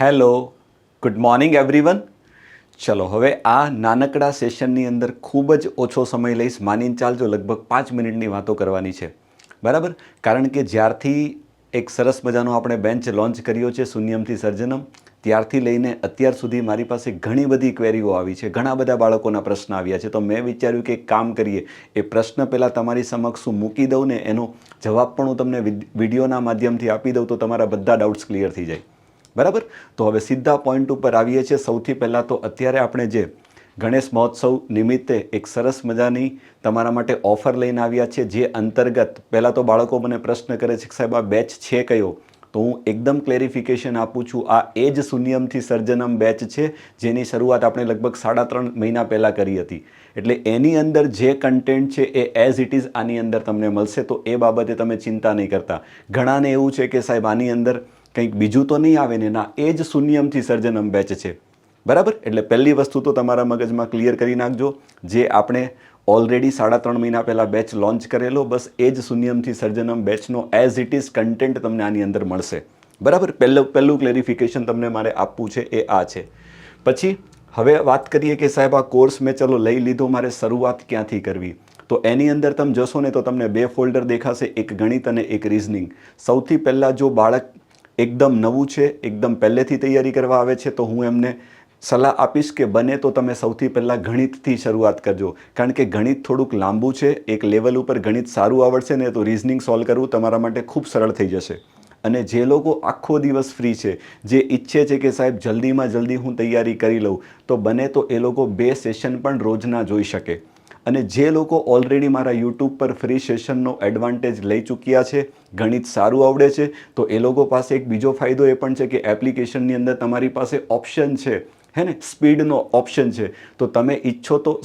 Hello good morning everyone ચલો, હવે આ નાનકડા સેશનની અંદર ખૂબ જ ઓછો સમય લઈશ. માનીને ચાલજો, લગભગ પાંચ મિનિટની વાતો કરવાની છે. બરાબર? કારણ કે જ્યારથી એક સરસ મજાનો આપણે બેન્ચ લોન્ચ કર્યો છે, શૂન્યમથી સર્જનમ, ત્યારથી લઈને અત્યાર સુધી મારી પાસે ઘણી બધી ક્વેરીઓ આવી છે. ઘણા બધા બાળકોના પ્રશ્ન આવ્યા છે. તો મેં વિચાર્યું કે એક કામ કરીએ. એ પ્રશ્ન પહેલાં તમારી સમક્ષ હું મૂકી દઉં ને એનો જવાબ પણ હું તમને વિડીયોના માધ્યમથી આપી દઉં તો તમારા બધા ડાઉટ્સ ક્લિયર થઈ જાય. બરાબર? તો હવે સીધા પોઈન્ટ ઉપર આવીએ છીએ. સૌથી પહેલાં તો અત્યારે આપણે જે ગણેશ મહોત્સવ નિમિત્તે એક સરસ મજાની તમારા માટે ઓફર લઈને આવ્યા છે જે અંતર્ગત પહેલાં તો બાળકો મને પ્રશ્ન કરે છે કે સાહેબ, આ બેચ છે કયો? તો હું એકદમ ક્લેરિફિકેશન આપું છું, આ એ જ શૂન્યમથી સર્જનમ બેચ છે, જેની શરૂઆત આપણે લગભગ સાડા ત્રણ મહિના પહેલાં કરી હતી. એટલે એની અંદર જે કન્ટેન્ટ છે એ એઝ ઇટ ઇઝ આની અંદર તમને મળશે. તો એ બાબતે તમે ચિંતા નહીં કરતા. ઘણાને એવું છે કે સાહેબ, આની અંદર કંઈક બીજું તો નહીં આવે ને ના એ જ શૂન્યમથી સર્જનમ બેચ છે. બરાબર? એટલે પહેલી વસ્તુ તો તમારા મગજમાં ક્લિયર કરી નાખજો. જે આપણે ઓલરેડી સાડા ત્રણ મહિના પહેલાં બેચ લોન્ચ કરેલો, બસ એ જ શૂન્યમથી સર્જનમ બેચનો એઝ ઇટ ઇઝ કન્ટેન્ટ તમને આની અંદર મળશે. બરાબર? પહેલું પહેલું ક્લેરિફિકેશન તમને મારે આપવું છે એ આ છે. પછી, હવે વાત કરીએ કે સાહેબ આ કોર્સ મેં ચલો લઈ લીધો, મારે શરૂઆત ક્યાંથી કરવી? તો એની અંદર તમે જશો ને તો તમને બે ફોલ્ડર દેખાશે, એક ગણિત અને એક રિઝનિંગ સૌથી પહેલાં જો બાળક એકદમ નવું છે, એકદમ પહેલેથી તૈયારી કરવા આવે છે, તો હું એમને સલાહ આપીશ કે બને તો તમે સૌથી પહેલાં ગણિતથી શરૂઆત કરજો. કારણ કે ગણિત થોડુંક લાંબુ છે, એક લેવલ ઉપર ગણિત સારું આવડશે ને તો રિઝનિંગ સોલ્વ કરવું તમારા માટે ખૂબ સરળ થઈ જશે. અને જે લોકો આખો દિવસ ફ્રી છે, જે ઈચ્છે છે કે સાહેબ જલ્દીમાં જલ્દી હું તૈયારી કરી લઉં, તો બને તો એ લોકો બે સેશન પણ રોજના જોઈ શકે. અને જે લોકો ઓલરેડી મારા યુટ્યુબ પર ફ્રી સેશનનો એડવાન્ટેજ લઈ ચૂક્યા છે, ગણિત સારું આવડે છે, તો એ લોકો પાસે એક બીજો ફાયદો એ પણ છે કે એપ્લિકેશનની અંદર તમારી પાસે ઓપ્શન છે, હે ને? સ્પીડનો ઓપ્શન છે. તો તમે ઈચ્છો તો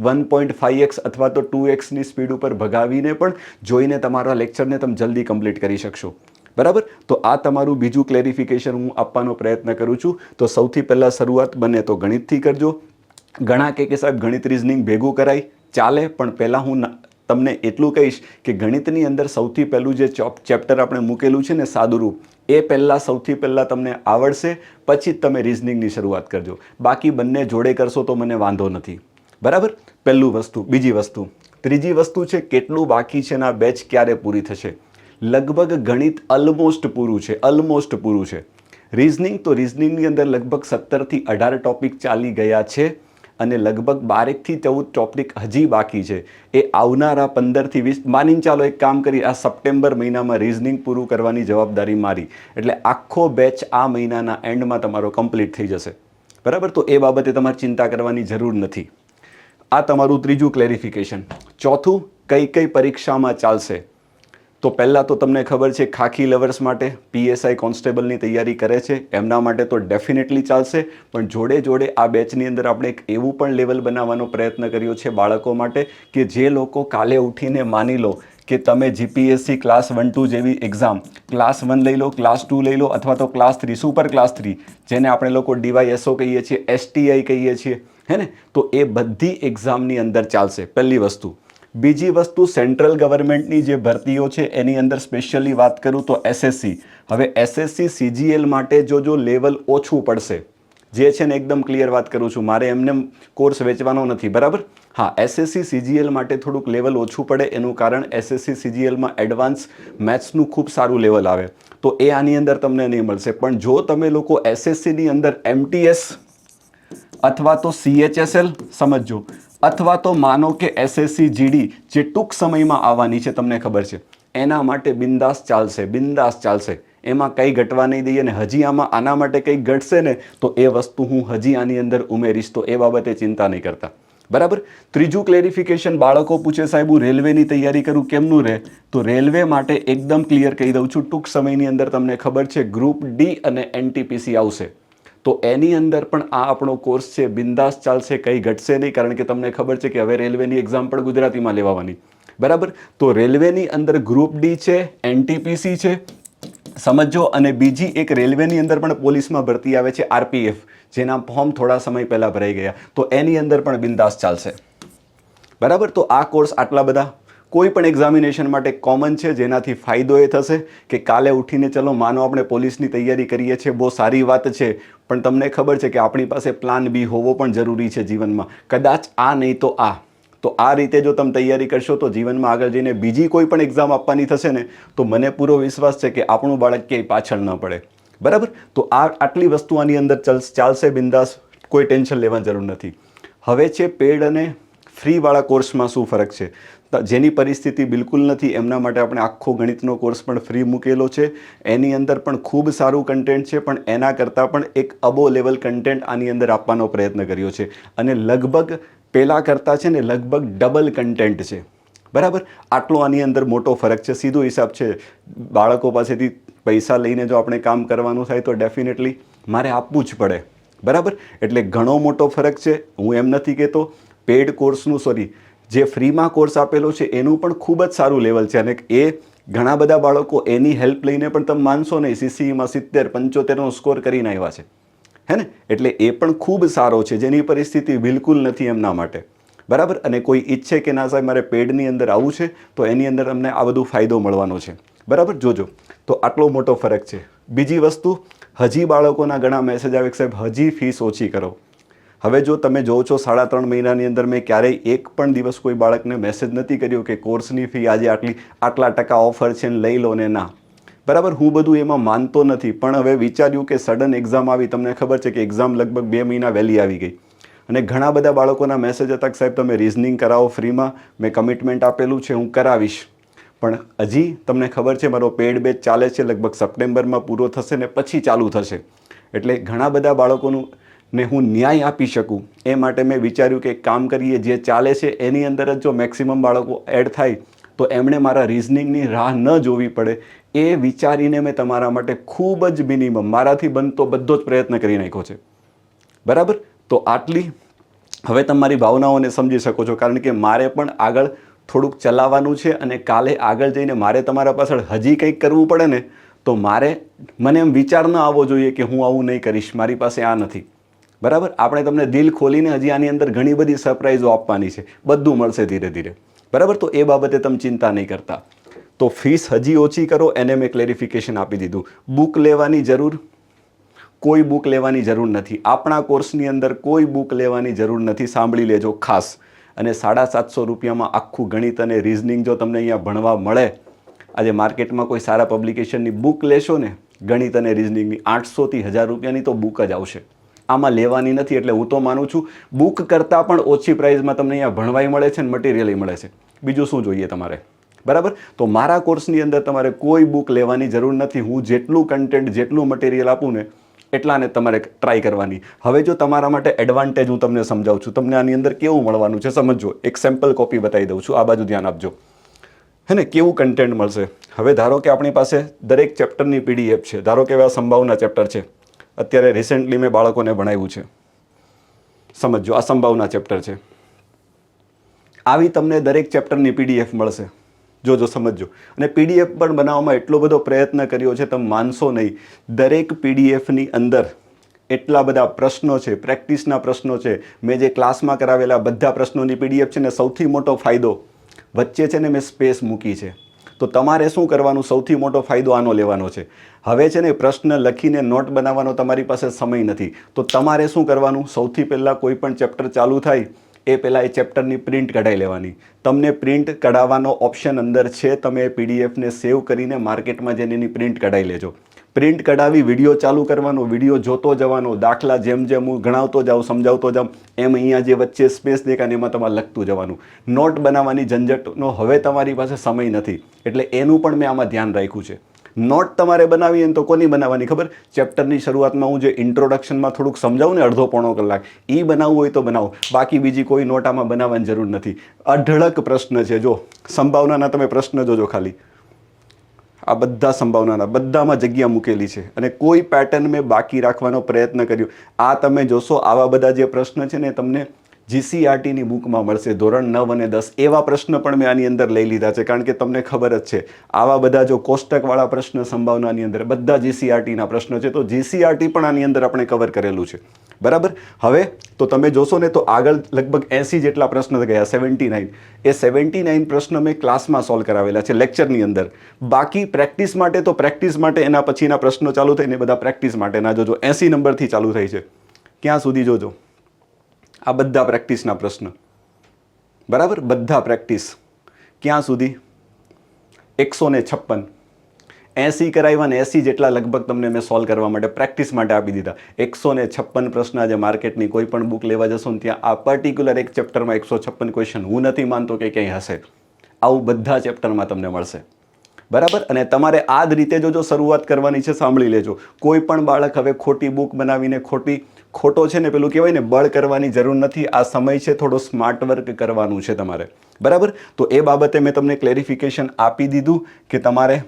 વન પોઈન્ટ ફાઈવ એક્સ અથવા તો ટુ એક્સની સ્પીડ ઉપર ભગાવીને પણ જોઈને તમારા લેક્ચરને તમે જલ્દી કમ્પ્લીટ કરી શકશો. બરાબર? તો આ તમારું બીજું ક્લેરિફિકેશન હું આપવાનો પ્રયત્ન કરું છું. તો સૌથી પહેલાં શરૂઆત બને તો ગણિતથી કરજો. ઘણા કે સાહેબ ગણિત રિઝનિંગ ભેગું કરાય. ચાલે, પણ પહેલાં હું તમને એટલું કહીશ કે ગણિતની અંદર સૌથી પહેલું જે ચોપ ચેપ્ટર આપણે મૂકેલું છે ને સાદુરૂપ, એ પહેલાં સૌથી પહેલાં તમને આવડશે, પછી જ તમે રિઝનિંગની શરૂઆત કરજો. બાકી બંને જોડે કરશો તો મને વાંધો નથી. બરાબર? પહેલું વસ્તુ. બીજી વસ્તુ. ત્રીજી વસ્તુ છે કેટલું બાકી છે ને બેચ ક્યારે પૂરી થશે? લગભગ ગણિત ઓલમોસ્ટ પૂરું છે ઓલમોસ્ટ પૂરું છે. રિઝનિંગ તો રિઝનિંગની અંદર લગભગ સત્તરથી અઢાર ટોપિક ચાલી ગયા છે. અને લગભગ બારેકથી ચૌદ ટોપિક હજી બાકી છે. એ આવનારા પંદરથી વીસ, માનીને ચાલો એક કામ કરી, આ સપ્ટેમ્બર મહિનામાં રિઝનિંગ પૂરું કરવાની જવાબદારી મારી. એટલે આખો બેચ આ મહિનાના એન્ડમાં તમારો કમ્પ્લીટ થઈ જશે. બરાબર? તો એ બાબતે તમારે ચિંતા કરવાની જરૂર નથી. આ તમારું ત્રીજું ક્લેરિફિકેશન ચોથું, કઈ કઈ પરીક્ષામાં ચાલશે? તો પહેલાં તો તમને ખબર છે ખાખી લવર્સ માટે પીએસઆઈ કોન્સ્ટેબલની તૈયારી કરે છે. એમના માટે તો ડેફિનેટલી ચાલશે. પણ જોડે જોડે આ બેચની અંદર આપણે એક એવું પણ લેવલ બનાવવાનો પ્રયત્ન કર્યો છે બાળકો માટે કે જે લોકો કાલે ઉઠીને માની લો કે તમે જીપીએસસી ક્લાસ વન ટુ જેવી એક્ઝામ ક્લાસ વન લઈ લો ક્લાસ ટુ લઈ લો અથવા તો class three super class three જેને આપણે લોકો ડીવાયએસઓ કહીએ છીએ એસટીઆઈ કહીએ છીએ હે ને તો એ બધી એક્ઝામની અંદર ચાલશે. પહેલી વસ્તુ. બીજી વસ્તુ સેન્ટ્રલ ગવર્મેન્ટની જે ભરતીઓ છે, એની અંદર સ્પેશિયલી વાત કરું તો એસએસસી હવે એસએસસી સીજીએલ માટે જો જો લેવલ ઓછું પડશે, જે છે ને એકદમ ક્લિયર વાત કરું છું, મારે એમને કોર્સ વેચવાનો નથી, બરાબર? હા એસએસસી સીજીએલ માટે થોડુંક લેવલ ઓછું પડે, એનું કારણ એસએસસી સીજીએલમાં એડવાન્સ મેથ્સનું ખૂબ સારું લેવલ આવે. તો એ આની અંદર તમને નહીં મળશે. પણ જો તમે લોકો એસએસસીની અંદર એમટીએસ અથવા તો સીએચએસએલ સમજજો અથવા તો માનો કે એસએસસી જીડી જે ટૂંક સમયમાં આવવાની છે, તમને ખબર છે. એના માટે બિંદાસ ચાલશે બિંદાસ ચાલશે. એમાં કંઈ ઘટવા નહીં દઈએ ને હજી આમાં, આના માટે કંઈ ઘટશે ને, તો એ વસ્તુ હું હજી આની અંદર ઉમેરીશ, તો એ બાબતે ચિંતા નહીં કરતા. બરાબર? ત્રીજું ક્લેરિફિકેશન બાળકો પૂછે, સાહેબ, હું રેલવેની તૈયારી કરું, કેમનું રહે તો રેલવે માટે એકદમ ક્લિયર કહી દઉં છું, ટૂંક સમયની અંદર તમને ખબર છે ગ્રુપ ડી અને એનટીપીસી આવશે. તો એની અંદર પણ આ આપણો કોર્સ છે, બિંદાસ ચાલશે, કંઈ ઘટશે નહીં, કારણ કે તમને ખબર છે કે હવે રેલવેની એક્ઝામ પણ ગુજરાતીમાં લેવાની બરાબર? તો રેલવેની અંદર ગ્રુપ ડી છે એનટીપીસી છે, સમજો, અને બીજી એક રેલવેની અંદર પણ પોલીસમાં ભરતી આવે છે આરપીએફ જેના ફોર્મ થોડા સમય પહેલાં ભરાઈ ગયા. તો એની અંદર પણ બિંદાસ ચાલશે. બરાબર? તો આ કોર્સ આટલા બધા કોઈ પણ એક્ઝામિનેશન માટે કોમન છે, જેનાથી ફાયદો એ થશે કે કાલે ઉઠીને ચલો, માનો આપણે પોલીસની તૈયારી કરીએ છીએ, બહુ સારી વાત છે, પણ તમને ખબર છે કે આપણી પાસે પ્લાન બી હોવો પણ જરૂરી છે જીવનમાં. કદાચ આ નહીં તો આ. તો આ રીતે જો તમે તૈયારી કરશો, તો જીવનમાં આગળ જઈને બીજી કોઈ પણ એક્ઝામ આપવાની થશે ને, તો મને પૂરો વિશ્વાસ છે કે આપણું બાળક ક્યાંય પાછળ ન પડે. બરાબર? તો આ આટલી વસ્તુ આની અંદર ચાલ, ચાલશે બિંદાસ, કોઈ ટેન્શન લેવાની જરૂર નથી. હવે છે, પેડ અને ફ્રીવાળા કોર્સમાં શું ફરક છે? જેની પરિસ્થિતિ બિલકુલ નથી, એમના માટે આપણે આખો ગણિતનો કોર્સ પણ ફ્રી મૂકેલો છે. એની અંદર પણ ખૂબ સારું કન્ટેન્ટ છે, પણ એના કરતાં પણ એક અબો લેવલ કન્ટેન્ટ આની અંદર આપવાનો પ્રયત્ન કર્યો છે. અને લગભગ પહેલાં કરતાં છે ને, લગભગ ડબલ કન્ટેન્ટ છે. બરાબર? આટલો આની અંદર મોટો ફરક છે. સીધો હિસાબ છે. બાળકો પાસેથી પૈસા લઈને જો આપણે કામ કરવાનું થાય તો ડેફિનેટલી મારે આપવું જ પડે. બરાબર? એટલે ઘણો મોટો ફરક છે. હું એમ નથી કહેતો. પેડ કોર્સનું સોરી જે ફ્રીમાં કોર્સ આપેલો છે, એનું પણ ખૂબ જ સારું લેવલ છે. અને એ ઘણા બધા બાળકો એની હેલ્પ લઈને પણ તમે માનશો નહીં સીસીઈમાં સિત્તેર, પંચોતેરનો સ્કોર કરીને આવ્યા છે. હે ને? એટલે એ પણ ખૂબ સારો છે. જેની પરિસ્થિતિ બિલકુલ નથી એમના માટે. બરાબર? અને કોઈ ઈચ્છે કે ના સાહેબ, મારે પેડની અંદર આવવું છે, તો એની અંદર અમને આ બધું ફાયદો મળવાનો છે. બરાબર? જોજો. તો આટલો મોટો ફરક છે. બીજી વસ્તુ, હજી બાળકોના ઘણા મેસેજ આવે સાહેબ, હજી ફીસ ઓછી કરો. હવે જો તમે જોવો છો, સાડા ત્રણ મહિનાની અંદર મેં ક્યારેય એક પણ દિવસ કોઈ બાળકને મેસેજ નથી કર્યો કે કોર્સની ફી આજે આટલી, આટલા ટકા ઓફર છે ને લઈ લો ને ના. બરાબર, હું બધું એમાં માનતો નથી. પણ હવે વિચાર્યું કે સડન એક્ઝામ આવી, તમને ખબર છે કે એક્ઝામ લગભગ બે મહિના વહેલી આવી ગઈ. અને ઘણા બધા બાળકોના મેસેજ હતા કે સાહેબ, તમે રિઝનિંગ કરાવો ફ્રીમાં મેં કમિટમેન્ટ આપેલું છે, હું કરાવીશ. પણ હજી તમને ખબર છે, મારો પેડ બેચ ચાલે છે, લગભગ સપ્ટેમ્બરમાં પૂરો થશે ને પછી ચાલુ થશે. એટલે ઘણા બધા બાળકોનું ને હું ન્યાય આપી શકું? એ માટે મેં વિચાર્યું કે કામ કરીએ જે ચાલે છે, એની અંદર જ જો મેક્સિમમ બાળકો એડ થાય, તો એમણે મારા રિઝનિંગની રાહ ન જોવી પડે. એ વિચારીને મેં તમારા માટે ખૂબ જ મિનિમમ મારાથી બનતો બધો જ પ્રયત્ન કરી નાખ્યો છે. બરાબર? તો આટલી હવે તમારી ભાવનાઓને સમજી શકો છો, કારણ કે મારે પણ આગળ થોડુંક ચલાવવાનું છે અને કાલે આગળ જઈને મારે તમારા પાછળ હજી કંઈક કરવું પડે ને, તો મારે મને એમ વિચાર ન આવવો જોઈએ કે હું આવું નહીં કરીશ, મારી પાસે આ નથી. બરાબર? આપણે તમને દિલ ખોલીને હજી આની અંદર ઘણી બધી સરપ્રાઇઝો આપવાની છે. બધું મળશે ધીરે ધીરે. બરાબર? તો એ બાબતે તમે ચિંતા નહીં કરતા. તો ફીસ હજી ઓછી કરો, એને મેં ક્લેરિફિકેશન આપી દીધું. બુક લેવાની જરૂર? કોઈ બુક લેવાની જરૂર નથી. આપણા કોર્સની અંદર કોઈ બુક લેવાની જરૂર નથી. સાંભળી લેજો, ખાસ. અને સાડા સાતસો રૂપિયામાં આખું ગણિત અને રિઝનિંગ જો તમને અહીંયા ભણવા મળે, આજે માર્કેટમાં કોઈ સારા પબ્લિકેશનની બુક લેશો ને, ગણિત અને રિઝનિંગની આઠસોથી હજાર રૂપિયાની તો બુક જ આવશે. આમાં લેવાની નથી એટલે હું તો માનું છું બુક કરતાં પણ ઓછી પ્રાઇઝમાં તમને અહીંયા ભણવાય મળે છે ને મટીરિયલ મળે છે. બીજું શું જોઈએ તમારે? બરાબર? તો મારા કોર્સની અંદર તમારે કોઈ બુક લેવાની જરૂર નથી. હું જેટલું કન્ટેન્ટ જેટલું મટીરિયલ આપું ને, એટલાને તમારે ટ્રાય કરવાની. હવે જો તમારા માટે એડવાન્ટેજ હું તમને સમજાવું છું. તમને આની અંદર કેવું મળવાનું છે સમજો એક સેમ્પલ કોપી બતાવી દઉં છું. આ બાજુ ધ્યાન આપજો. હે ને? કેવું કન્ટેન્ટ મળશે? હવે ધારો કે આપણી પાસે દરેક ચેપ્ટરની પીડીએફ છે. ધારો કે એવા સંભાવના ચેપ્ટર છે. અત્યારે રિસેન્ટલી મેં બાળકોને ભણાવ્યું છે. સમજો આ સંભાવના ચેપ્ટર છે. આવી તમને દરેક ચેપ્ટરની પીડીએફ મળશે. જોજો, સમજજો. અને પીડીએફ પણ બનાવવામાં એટલો બધો પ્રયત્ન કર્યો છે, તમે માનશો નહીં. દરેક પીડીએફની અંદર એટલા બધા પ્રશ્નો છે પ્રેક્ટિસના પ્રશ્નો છે. મેં જે ક્લાસમાં કરાવેલા બધા પ્રશ્નોની પીડીએફ છે ને સૌથી મોટો ફાયદો વચ્ચે છે ને મેં સ્પેસ મૂકી છે. તો તમારે શું કરવાનું? સૌથી મોટો ફાયદો આનો લેવાનો છે. હવે છે ને પ્રશ્ન લખીને નોટ બનાવવાનો તમારી પાસે સમય નથી. તો તમારે શું કરવાનું? સૌથી પહેલાં કોઈ પણ ચેપ્ટર ચાલુ થાય, એ પહેલાં એ ચેપ્ટરની પ્રિન્ટ કઢાઈ લેવાની. તમને પ્રિન્ટ કઢાવવાનો ઓપ્શન અંદર છે, તમે એ પીડીએફને સેવ કરીને માર્કેટમાં જઈને એની પ્રિન્ટ કઢાઈ લેજો. પ્રિન્ટ કઢાવી, વીડિયો ચાલુ કરવાનો, વીડિયો જોતો જવાનો, દાખલા જેમ જેમ હું ગણાવતો જાઉં, સમજાવતો જાઉં, એમ અહીંયા જે વચ્ચે સ્પેસ દેખાય ને એમાં તમારે લખતું જવાનું. નોટ બનાવવાની ઝંઝટનો હવે તમારી પાસે સમય નથી. એટલે એનું પણ મેં આમાં ધ્યાન રાખ્યું છે. નોટ તમારે બનાવી તો કોની બનાવવાની ખબર? ચેપ્ટરની શરૂઆતમાં હું જે ઇન્ટ્રોડક્શનમાં થોડુંક સમજાવું ને અડધો પોણો કલાક એ બનાવવું હોય તો બનાવો. બાકી બીજી કોઈ નોટ આમાં બનાવવાની જરૂર નથી. અઢળક પ્રશ્ન છે, જો, સંભાવનાના તમે પ્રશ્ન જોજો ખાલી. આ બધા સંભાવનાના, બધામાં જગ્યા મૂકેલી છે. અને કોઈ પેટર્ન મેં બાકી રાખવાનો પ્રયત્ન કર્યો. આ તમે જોશો, આવા બધા જે પ્રશ્ન છે ને, તમને જીસીઆરટીની બુકમાં મળશે ધોરણ નવ અને દસ. એવા પ્રશ્ન પણ મેં આની અંદર લઈ લીધા છે, કારણ કે તમને ખબર જ છે, આવા બધા જો કોષ્ટકવાળા પ્રશ્ન સંભાવનાની અંદર બધા જીસીઆરટીના પ્રશ્નો છે, તો જીસીઆરટી પણ આની અંદર આપણે કવર કરેલું છે. બરાબર? હવે તો તમે જોશો ને તો આગળ લગભગ એંસી જેટલા પ્રશ્ન ગયા, સેવન્ટી નાઇન. એ સેવન્ટી નાઇન પ્રશ્ન મેં ક્લાસમાં સોલ્વ કરાવેલા છે લેક્ચરની અંદર. બાકી પ્રેક્ટિસ માટે તો પ્રેક્ટિસ માટે એના પછીના પ્રશ્નો ચાલુ થઈને બધા પ્રેક્ટિસ માટેના જોજો એંસી નંબરથી ચાલુ થાય છે. ક્યાં સુધી જોજો? આ બધા પ્રેક્ટિસના પ્રશ્ન. બરાબર? બધા પ્રેક્ટિસ. ક્યાં સુધી? એકસો ને છપ્પન. એંસી કરાવ્યા ને એંસી જેટલા લગભગ તમને મેં સોલ્વ કરવા માટે પ્રેક્ટિસ માટે આપી દીધા. એકસો ને છપ્પન પ્રશ્ન આજે માર્કેટની કોઈ પણ બુક લેવા જશો ને ત્યાં આ પર્ટિક્યુલર એક ચેપ્ટરમાં એકસો છપ્પન ક્વેશ્ચન હું નથી માનતો કે ક્યાંય હશે. આવું બધા ચેપ્ટરમાં તમને મળશે. બરાબર? અને તમારે આ જ રીતે જો જો શરૂઆત કરવાની છે, સાંભળી લેજો. કોઈ પણ બાળક હવે ખોટી બુક બનાવીને ખોટી ખોટો છે ને પેલું કહેવાય ને, બળ કરવાની જરૂર નથી. આ સમય છે, થોડો સ્માર્ટ વર્ક કરવાનું છે તમારે. બરાબર? તો એ બાબતે મેં તમને ક્લેરિફિકેશન આપી દીધું કે તમારે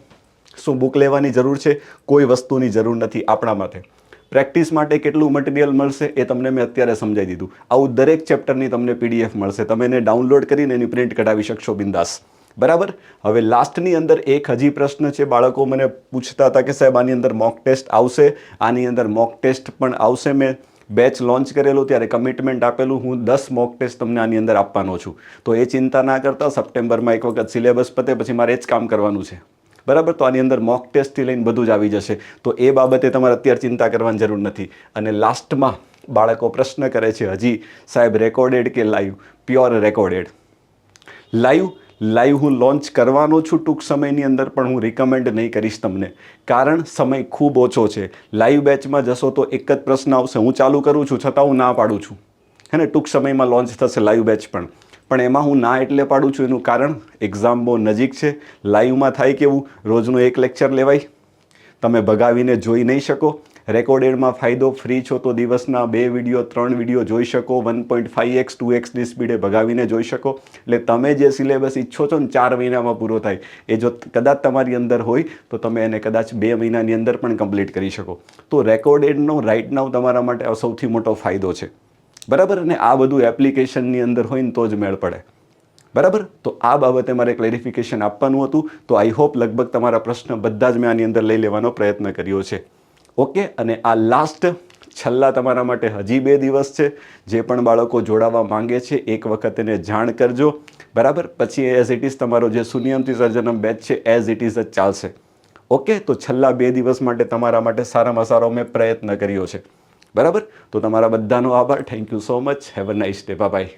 શું બુક લેવાની જરૂર છે? કોઈ વસ્તુની જરૂર નથી આપણા માટે. પ્રેક્ટિસ માટે કેટલું મટીરિયલ મળશે એ તમને મેં અત્યારે સમજાવી દીધું. આવું દરેક ચેપ્ટરની તમને પીડીએફ મળશે. તમે એને ડાઉનલોડ કરીને એની પ્રિન્ટ કઢાવી શકશો, બિંદાસ. બરાબર? હવે લાસ્ટની અંદર એક હજી પ્રશ્ન છે. બાળકો મને પૂછતા હતા કે સાહેબ, આની અંદર મોક ટેસ્ટ આવશે? આની અંદર મોક ટેસ્ટ પણ આવશે મેં. બેચ લોન્ચ કરેલું, ત્યારે કમિટમેન્ટ આપેલું. હું દસ મોક ટેસ્ટ તમને આની અંદર આપવાનો છું. તો એ ચિંતા ના કરતા સપ્ટેમ્બરમાં એક વખત સિલેબસ પતે, પછી મારે એ જ કામ કરવાનું છે. બરાબર? તો આની અંદર મોક ટેસ્ટથી લઈને બધું જ આવી જશે. તો એ બાબતે તમારે અત્યારે ચિંતા કરવાની જરૂર નથી. અને લાસ્ટમાં બાળકો પ્રશ્ન કરે છે, હજી સાહેબ રેકોર્ડેડ કે live pure recorded live live હું લોન્ચ કરવાનો છું, ટૂંક સમયની અંદર પણ હું રિકમેન્ડ નહીં કરીશ તમને. કારણ સમય ખૂબ ઓછો છે. લાઈવ બેચમાં જશો તો એક જ પ્રશ્ન આવશે. હું ચાલુ કરું છું, છતાં હું ના પાડું છું. હે ને? ટૂંક સમયમાં લોન્ચ થશે લાઈવ બેચ પણ. પણ એમાં હું ના એટલે પાડું છું એનું કારણ એક્ઝામ બહુ નજીક છે. લાઈવમાં થાય કેવું? રોજનું એક લેક્ચર લેવાય. તમે ભગાવીને જોઈ નહીં શકો. રેકોર્ડેડમાં ફાયદો ફ્રી છો તો દિવસના બે વીડિયો, ત્રણ વીડિયો જોઈ શકો, one point five x, two એક્સની સ્પીડે ભગાવીને જોઈ શકો. એટલે તમે જે સિલેબસ ઈચ્છો છો ને ચાર મહિનામાં પૂરો થાય, એ જો કદાચ તમારી અંદર હોય, તો તમે એને કદાચ બે મહિનાની અંદર પણ કમ્પ્લીટ કરી શકો. તો રેકોર્ડેડનો રાઇટ નાવ તમારા માટે સૌથી મોટો ફાયદો છે. બરાબર? અને આ બધું એપ્લિકેશનની અંદર હોય ને તો જ મેળ પડે. બરાબર? તો આ બાબતે મારે ક્લેરિફિકેશન આપવાનું હતું. તો આઈ હોપ લગભગ તમારા પ્રશ્ન બધા જ મેં આની અંદર લઈ લેવાનો પ્રયત્ન કર્યો છે. ઓકે, અને આ લાસ્ટ છેલ્લા તમારા માટે હજી બે દિવસ છે. જે પણ બાળકો જોડાવા માંગે છે, એક વખત એને જાણ કરજો. બરાબર? પછી એઝ ઇટ ઇઝ તમારો જે સુનિયમથી સર્જનમ બેચ છે એઝ ઇટ ઇઝ જ ચાલશે. ઓકે? તો છેલ્લા બે દિવસ માટે તમારા માટે સારામાં સારો મેં પ્રયત્ન કર્યો છે. બરાબર? તો તમારા બધાનો આભાર. Thank you so much have a nice day bye